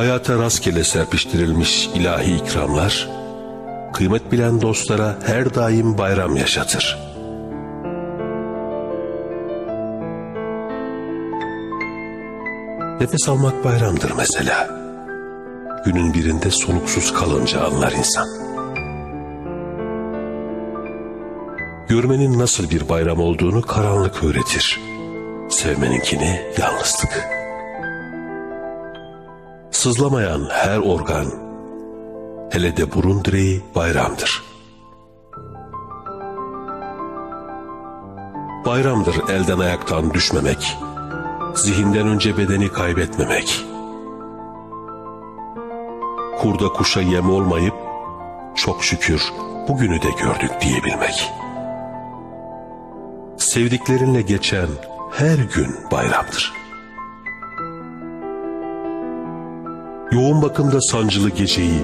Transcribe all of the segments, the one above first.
Hayata rastgele serpiştirilmiş ilahi ikramlar, kıymet bilen dostlara her daim bayram yaşatır. Nefes almak bayramdır mesela. Günün birinde soluksuz kalınca anlar insan. Görmenin nasıl bir bayram olduğunu karanlık öğretir. Sevmeninkini yalnızlık. Sızlamayan her organ, hele de burun direği bayramdır. Bayramdır elden ayaktan düşmemek, zihinden önce bedeni kaybetmemek. Kurda kuşa yem olmayıp, çok şükür bugünü de gördük diyebilmek. Sevdiklerinle geçen her gün bayramdır. Yoğun bakımda sancılı geceyi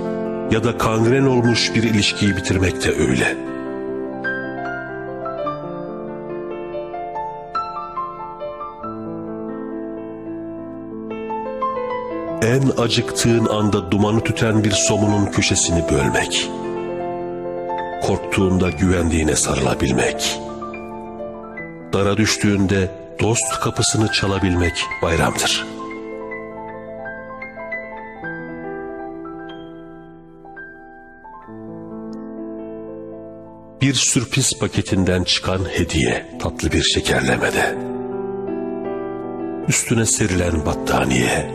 ya da kangren olmuş bir ilişkiyi bitirmek de öyle. En acıktığın anda dumanı tüten bir somunun köşesini bölmek. Korktuğunda güvendiğine sarılabilmek. Dara düştüğünde dost kapısını çalabilmek bayramdır. Bir sürpriz paketinden çıkan hediye tatlı bir şekerlemede. Üstüne serilen battaniye.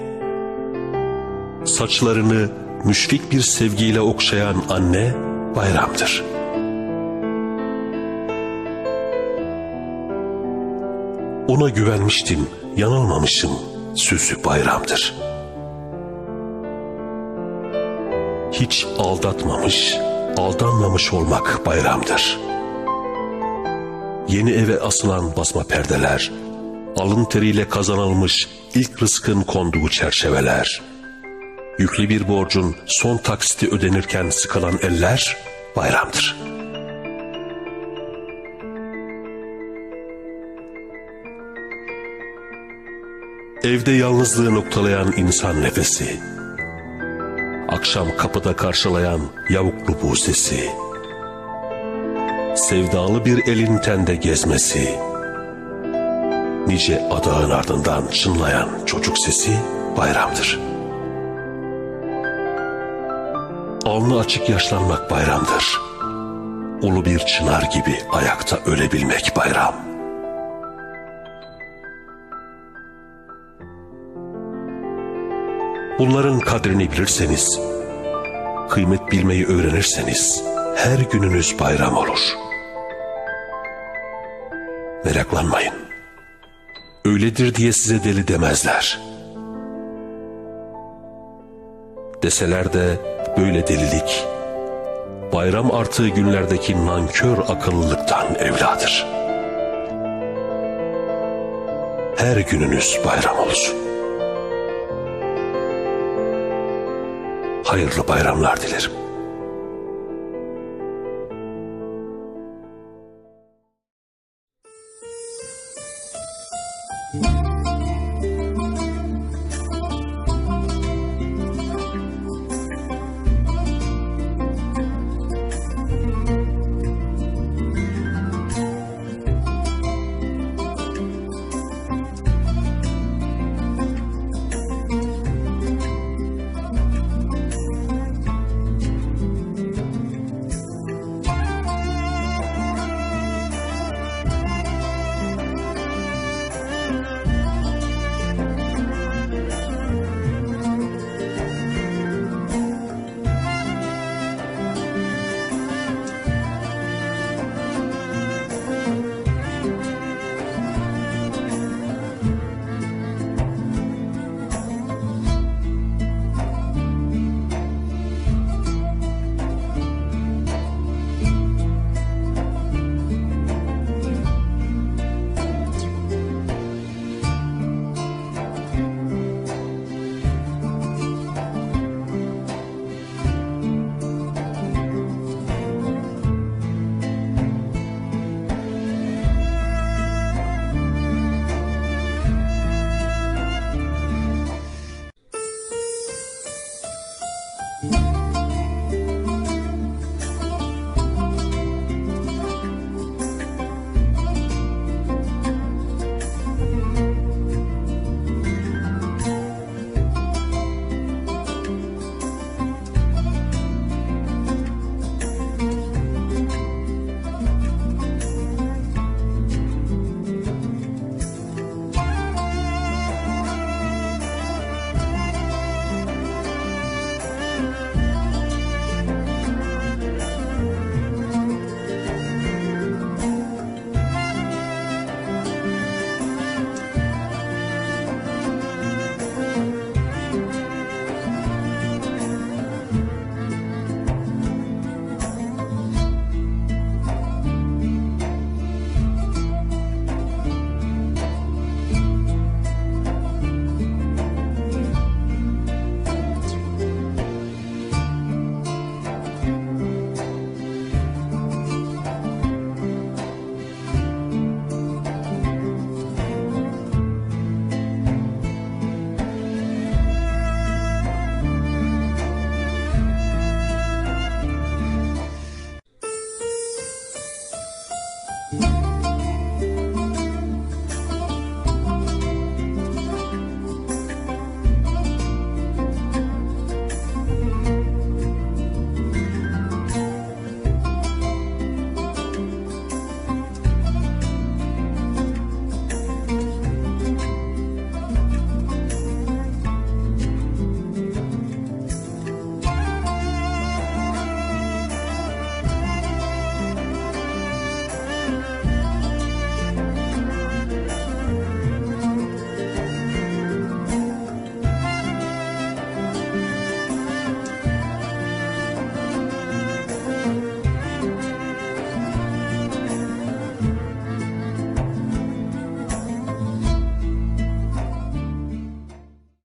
Saçlarını müşfik bir sevgiyle okşayan anne bayramdır. Ona güvenmiştim, yanılmamışım, süsü bayramdır. Hiç aldatmamış, aldanmamış olmak bayramdır. Yeni eve asılan basma perdeler, alın teriyle kazanılmış ilk rızkın konduğu çerçeveler, yüklü bir borcun son taksiti ödenirken sıkılan eller bayramdır. Evde yalnızlığı noktalayan insan nefesi, akşam kapıda karşılayan yavuklu bu sesi, sevdalı bir elin tende gezmesi, nice adağın ardından çınlayan çocuk sesi bayramdır. Alnı açık yaşlanmak bayramdır. Ulu bir çınar gibi ayakta ölebilmek bayram. Bunların kadrini bilirseniz, kıymet bilmeyi öğrenirseniz her gününüz bayram olur. Meraklanmayın. Öyledir diye size deli demezler. Deseler de böyle delilik, bayram artığı günlerdeki nankör akıllılıktan evladır. Her gününüz bayram olsun. Hayırlı bayramlar dilerim.